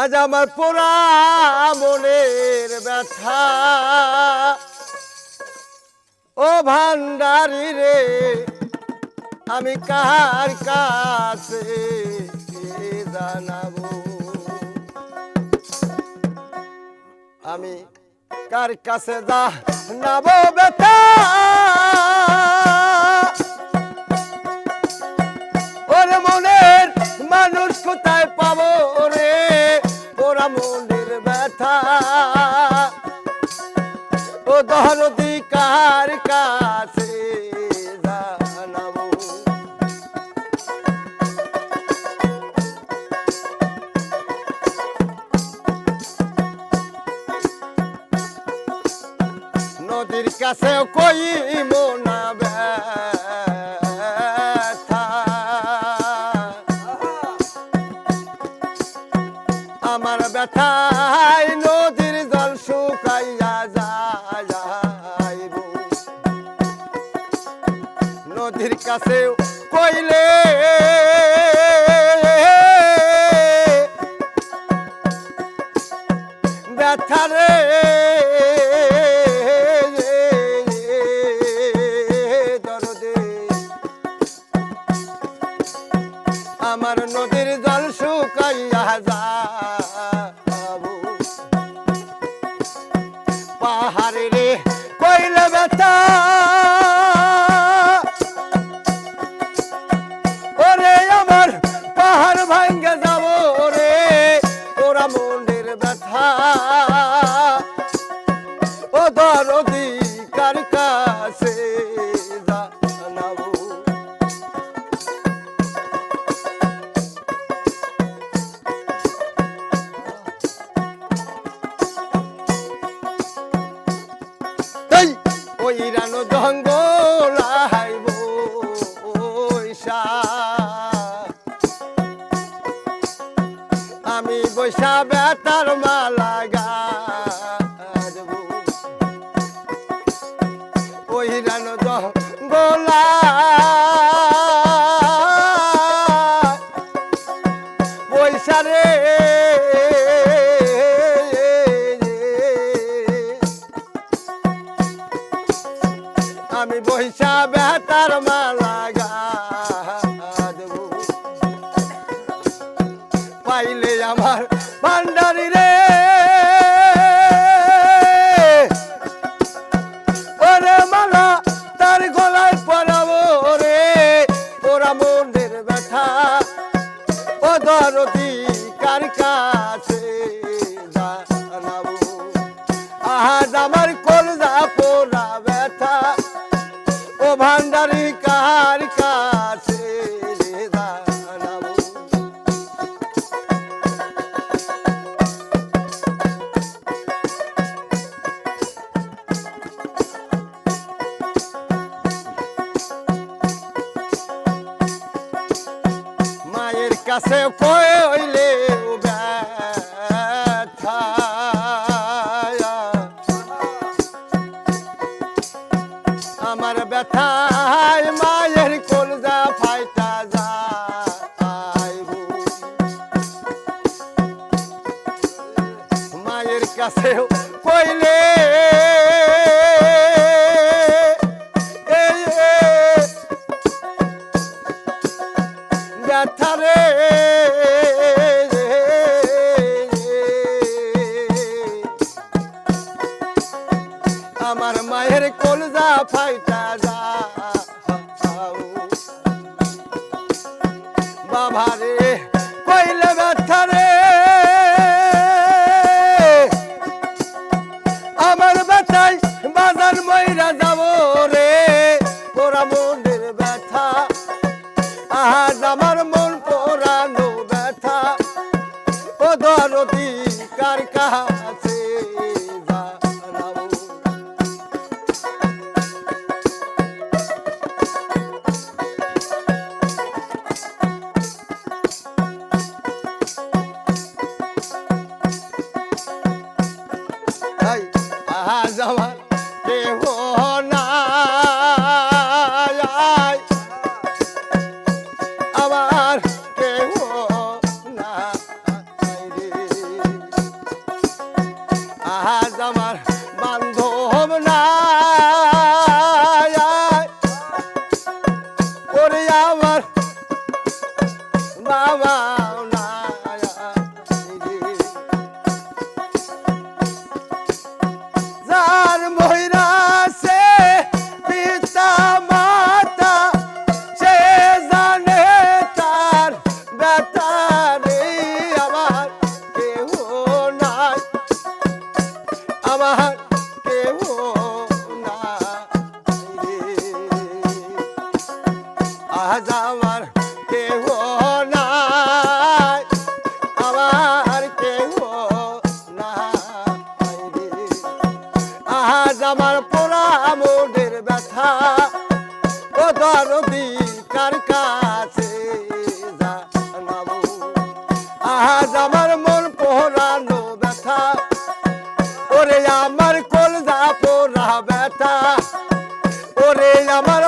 আজ আমার পোড়া মনের ব্যথা। ও ভান্ডারি রে, আমি কার কাছে জানাব? আমি কার কাছে যা নাব ব্যথা? কাছে কই মোনা ব্যথা। আমার ব্যথায় নদীর জল শুকাইয়া যাইব। নদীর কাছে কইলে ব্যথারে দরদে আমার নদীর জল শুকাইয়া যাব। পাহাড়ে রে কইলে ব্যথা। ওরে আমার পাহাড় ভাঙ্গে যাব রে তোরা মনের ব্যথা। ও দরদি কার কাছে? ওই রানো জঙ্গল আমি বৈশা বেতার মালা গাজব জঙ্গল বৈশা রে। বেতার মালা গাজব পাইলে আমার ভান্ডারি রে ওরে মালা তার গলায় পরাবো রে কলজা পোড়া কাছে কইলে ব্যথা আমার ব্যথায় মায়ের কলজা ফাইটা যাইব মায়ের কাছে আমার মায়ের কলজা ফাইটা যা বাবারে কইলে ব্যথারে আমার ব্যথায় বাজার ময়রা যাব রে ওরা মনের ব্যথা। আজ আমার মন পোড়ানো ব্যথা। ও দরদি কার কাছে? আমার মন পোড়ানো ব্যথা। ওরে আমার কলজা পোড়া ব্যথা। ওরে আমার